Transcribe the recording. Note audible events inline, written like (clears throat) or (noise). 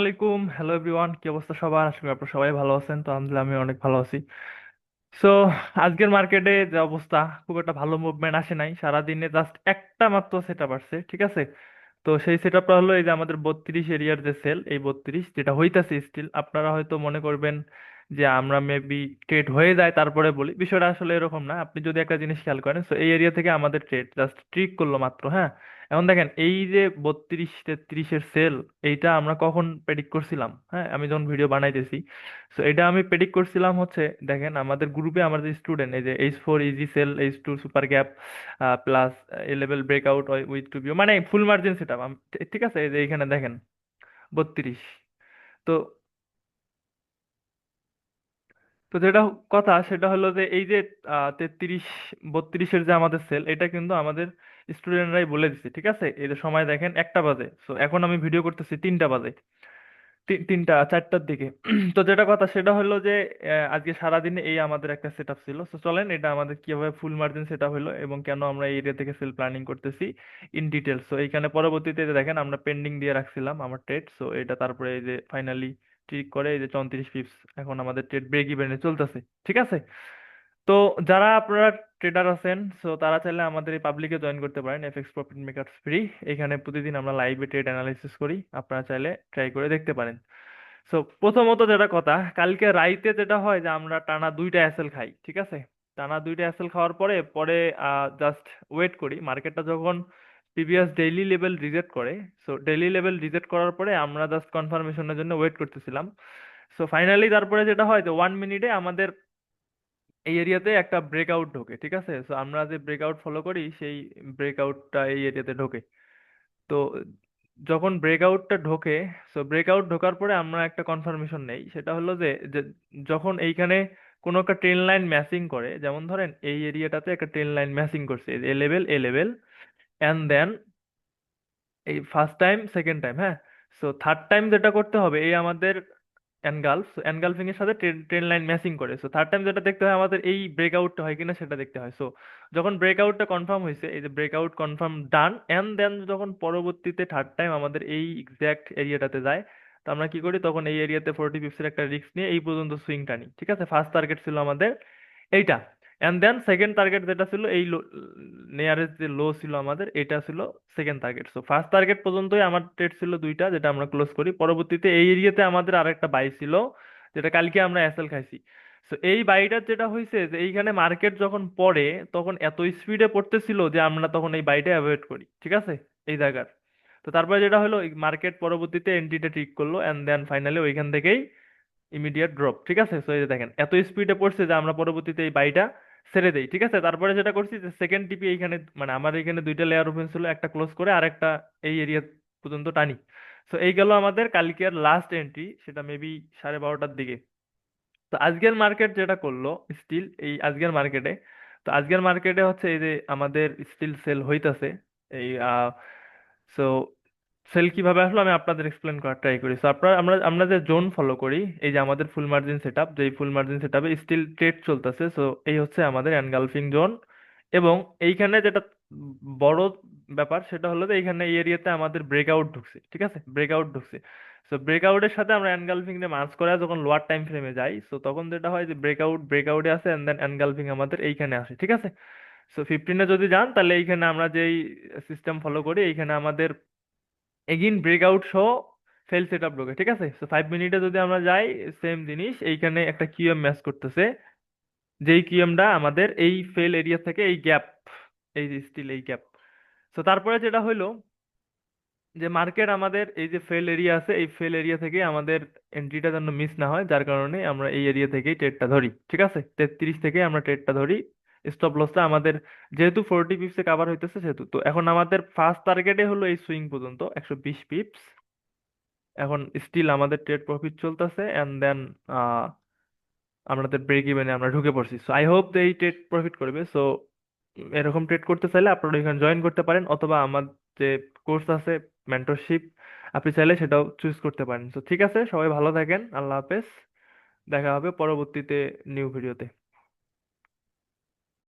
আলাইকুম। Hello everyone কি অবস্থা সবার? আশা করি আপনারা সবাই ভালো আছেন। তো আলহামদুলিল্লাহ আমি অনেক ভালো আছি। সো আজকের মার্কেটে যে অবস্থা, খুব একটা ভালো মুভমেন্ট আসে নাই। জাস্ট একটা মাত্র সেট আপ আসছে, ঠিক আছে? তো সেই সেট আপটা হলো এই যে আমাদের বত্রিশ এরিয়ার যে সেল এই বত্রিশ, যেটা হইতাছে স্টিল আপনারা হয়তো মনে করবেন যে আমরা মেবি ট্রেড হয়ে যায়, তারপরে বলি। বিষয়টা আসলে এরকম না। আপনি যদি একটা জিনিস খেয়াল করেন তো এই এরিয়া থেকে আমাদের ট্রেড জাস্ট ট্রিক করল মাত্র হ্যাঁ? এখন দেখেন, এই যে বত্রিশ তেত্রিশের সেল, এইটা আমরা কখন প্রেডিক্ট করছিলাম? হ্যাঁ আমি যখন ভিডিও বানাইতেছি তো এটা আমি প্রেডিক্ট করছিলাম হচ্ছে, দেখেন আমাদের গ্রুপে আমাদের স্টুডেন্ট এই যে H four easy sell H two super gap plus A level breakout with two view মানে ফুল মার্জিন সেট ঠিক আছে? এই যে এইখানে দেখেন, বত্রিশ। তো তো যেটা কথা সেটা হলো যে এই যে তেত্রিশ, বত্রিশের যে আমাদের সেল এটা কিন্তু আমাদের স্টুডেন্টরাই বলে দিচ্ছে ঠিক আছে? এই যে সময় দেখেন, একটা বাজে। তো এখন আমি ভিডিও করতেছি তিনটা বাজে। তিনটা, চারটার দিকে। (clears throat) তো যেটা কথা সেটা হলো যে আজকে সারাদিনে এই আমাদের একটা সেট আপ ছিল। তো চলেন, এটা আমাদের কীভাবে ফুল মার্জিন সেট আপ হলো এবং কেন আমরা এই এরিয়া থেকে সেল প্ল্যানিং করতেছি ইন ডিটেলস তো এইখানে পরবর্তীতে দেখেন, আমরা পেন্ডিং দিয়ে রাখছিলাম আমার ট্রেড সো এটা তারপরে এই যে ফাইনালি ঠিক করে এই যে চৌত্রিশ পিপস এখন আমাদের ট্রেড ব্রেক ইভেনে চলতেছে, ঠিক আছে? তো যারা আপনারা ট্রেডার আছেন সো তারা চাইলে আমাদের এই পাবলিকে জয়েন করতে পারেন এফএক্স প্রফিট মেকার্স ফ্রি এখানে প্রতিদিন আমরা লাইভে ট্রেড অ্যানালাইসিস করি, আপনারা চাইলে ট্রাই করে দেখতে পারেন। সো প্রথমত যেটা কথা, কালকে রাইতে যেটা হয় যে আমরা টানা দুইটা অ্যাসেল খাই, ঠিক আছে? টানা দুইটা অ্যাসেল খাওয়ার পরে পরে জাস্ট ওয়েট করি মার্কেটটা যখন প্রিভিয়াস ডেইলি লেভেল রিজেক্ট করে। সো ডেইলি লেভেল রিজেক্ট করার পরে আমরা জাস্ট কনফার্মেশনের জন্য ওয়েট করতেছিলাম। সো ফাইনালি তারপরে যেটা হয় যে ওয়ান মিনিটে আমাদের এই এরিয়াতে একটা ব্রেকআউট ঢোকে, ঠিক আছে? সো আমরা যে ব্রেকআউট ফলো করি, সেই ব্রেকআউটটা এই এরিয়াতে ঢোকে। তো যখন ব্রেকআউটটা ঢোকে সো ব্রেকআউট ঢোকার পরে আমরা একটা কনফার্মেশন নেই। সেটা হলো যে যে যখন এইখানে কোনো একটা ট্রেন লাইন ম্যাচিং করে, যেমন ধরেন এই এরিয়াটাতে একটা ট্রেন লাইন ম্যাচিং করছে, A level A level and then এই ফার্স্ট টাইম সেকেন্ড টাইম হ্যাঁ? সো থার্ড টাইম যেটা করতে হবে, এই আমাদের এনগালফ এনগালফিং এর সাথে ট্রেন ট্রেন লাইন ম্যাচিং করে। সো থার্ড টাইম যেটা দেখতে হয়, আমাদের এই ব্রেকআউটটা হয় কিনা সেটা দেখতে হয়। সো যখন ব্রেকআউটটা কনফার্ম হয়েছে, এই যে breakout confirm done and then যখন পরবর্তীতে থার্ড টাইম আমাদের এই এক্স্যাক্ট এরিয়াটাতে যায়, তো আমরা কি করি? তখন এই এরিয়াতে ফোরটি পিপসের একটা রিস্ক নিয়ে এই পর্যন্ত সুইং টানি ঠিক আছে? ফার্স্ট টার্গেট ছিল আমাদের এইটা। এন্ড দেন সেকেন্ড টার্গেট যেটা ছিল, এই নিয়ারেস্ট যে লো ছিল আমাদের, এটা ছিল second target so first target পর্যন্তই আমার ট্রেড ছিল দুইটা, যেটা আমরা ক্লোজ করি। পরবর্তীতে এই এরিয়াতে আমাদের আরেকটা বাই ছিল, যেটা কালকে আমরা এসএল খাইছি। সো এই বাইটার যেটা হয়েছে যে এইখানে মার্কেট যখন পড়ে, তখন এত স্পিডে পড়তেছিল যে আমরা তখন এই বাইটা অ্যাভয়েড করি। ঠিক আছে? এই জায়গার। তো তারপরে যেটা হলো মার্কেট পরবর্তীতে এন্ট্রিটা ঠিক করল অ্যান্ড দেন ফাইনালি ওইখান থেকেই ইমিডিয়েট ড্রপ ঠিক আছে? সো এই দেখেন, এত স্পিডে পড়ছে যে আমরা পরবর্তীতে এই বাইটা ছেড়ে দেই, ঠিক আছে? তারপরে যেটা করছি যে সেকেন্ড টিপি এইখানে মানে আমার এখানে দুইটা লেয়ার ওপেন ছিল, একটা ক্লোজ করে আর একটা এই এরিয়া পর্যন্ত টানি। সো এই গেল আমাদের কালকের লাস্ট এন্ট্রি সেটা মেবি সাড়ে বারোটার দিকে। তো আজকের মার্কেট যেটা করল স্টিল এই আজকের মার্কেটে তো আজকের মার্কেটে হচ্ছে এই যে আমাদের স্টিল সেল হইতাছে, এই সো সেল কীভাবে আসলো আমি আপনাদের এক্সপ্লেন করার ট্রাই করি। সো আপনার, আমরা আমরা যে জোন ফলো করি, এই যে আমাদের ফুল মার্জিন সেটআপ যে ফুল মার্জিন সেটআপে স্টিল ট্রেড চলতেছে সো এই হচ্ছে আমাদের এনগালফিং জোন এবং এইখানে যেটা বড় ব্যাপার, সেটা হলো যে এইখানে এই এরিয়াতে আমাদের ব্রেকআউট ঢুকছে, ঠিক আছে? ব্রেকআউট ঢুকছে। সো ব্রেকআউটের সাথে আমরা এনগালফিং দিয়ে মার্চ করে যখন লোয়ার টাইম ফ্রেমে যাই সো তখন যেটা হয় যে ব্রেকআউট ব্রেকআউটে আসে এন্ড দেন এনগালফিং আমাদের এইখানে আসে, ঠিক আছে? সো ফিফটিনে যদি যান, তাহলে এইখানে আমরা যেই সিস্টেম ফলো করি, এইখানে আমাদের এগেইন ব্রেকআউট সহ ফেল সেট আপ ঢোকে ঠিক আছে? সো ফাইভ মিনিটে যদি আমরা যাই সেম জিনিস, এইখানে একটা কিউএম ম্যাচ করতেছে। যেই কিউএমটা আমাদের এই ফেল এরিয়া থেকে এই গ্যাপ এই যে স্টিল এই গ্যাপ সো তারপরে যেটা হইল, যে মার্কেট আমাদের এই যে ফেল এরিয়া আছে, এই ফেল এরিয়া থেকে আমাদের এন্ট্রিটা যেন মিস না হয়, যার কারণে আমরা এই এরিয়া থেকেই ট্রেডটা ধরি, ঠিক আছে? তেত্রিশ থেকে আমরা ট্রেডটা ধরি স্টপ লসটা আমাদের যেহেতু ফোরটি পিপসে কাভার হইতেছে সেহেতু। তো এখন আমাদের ফার্স্ট টার্গেটে হলো এই সুইং পর্যন্ত, একশো বিশ পিপস এখন স্টিল আমাদের ট্রেড প্রফিট চলতেছে অ্যান্ড দেন আমাদের ব্রেক ইভেনে আমরা ঢুকে পড়ছি। সো আই হোপ এই ট্রেড প্রফিট করবে। সো এরকম ট্রেড করতে চাইলে আপনারা এখানে জয়েন করতে পারেন অথবা আমার যে কোর্স আছে মেন্টরশিপ আপনি চাইলে সেটাও চুজ করতে পারেন। তো ঠিক আছে, সবাই ভালো থাকেন, আল্লাহ হাফেজ। দেখা হবে পরবর্তীতে নিউ ভিডিওতে